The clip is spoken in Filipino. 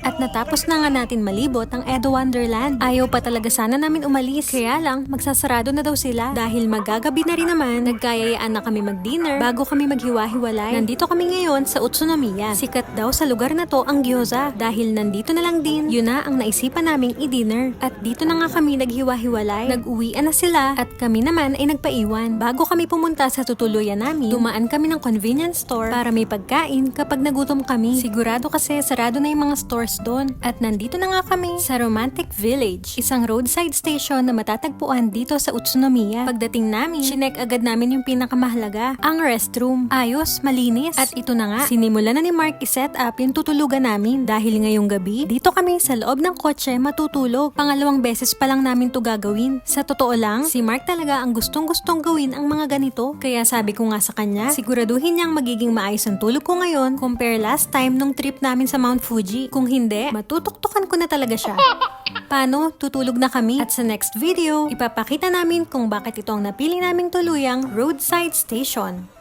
At natapos na nga natin malibot ang Edo Wonderland. Ayaw pa talaga sana namin umalis. Kaya lang, magsasarado na daw sila. Dahil magagabi na rin naman, nagkayayaan na kami mag-dinner bago kami maghiwa-hiwalay. Nandito kami ngayon sa Utsunomiya. Sikat daw sa lugar na to ang gyoza. Dahil nandito na lang din, yun na ang naisipan naming i-dinner. At dito na nga kami naghiwa-hiwalay. Nag-uwian na sila at kami naman ay nagpaiwan. Bago kami pumunta sa tutuluyan namin, dumaan kami ng convenience store para may pagkain kapag nagutom kami. Sigurado kasi sarado na yung mga stores doon. At nandito na nga kami sa Romantic Village, isang roadside station na matatagpuan dito sa Utsunomiya. Pagdating namin, chinek agad namin yung pinakamahalaga, ang restroom. Ayos, malinis. At ito na nga, sinimula na ni Mark i-set up yung tutulugan namin dahil ngayong gabi, dito kami sa loob ng kotse matutulog. Pangalawang beses pa lang namin to gagawin. Sa totoo lang, si Mark talaga ang gustong-gustong gawin ang mga ganito. Kaya sabi ko nga sa kanya, siguraduhin niyang magiging maayos ang tulog ko ngayon compare last time nung trip namin sa Mount Fuji. Kung hindi, matutuktukan ko na talaga siya. Paano? Tutulog na kami at sa next video, ipapakita namin kung bakit ito ang napili naming tuluyang roadside station.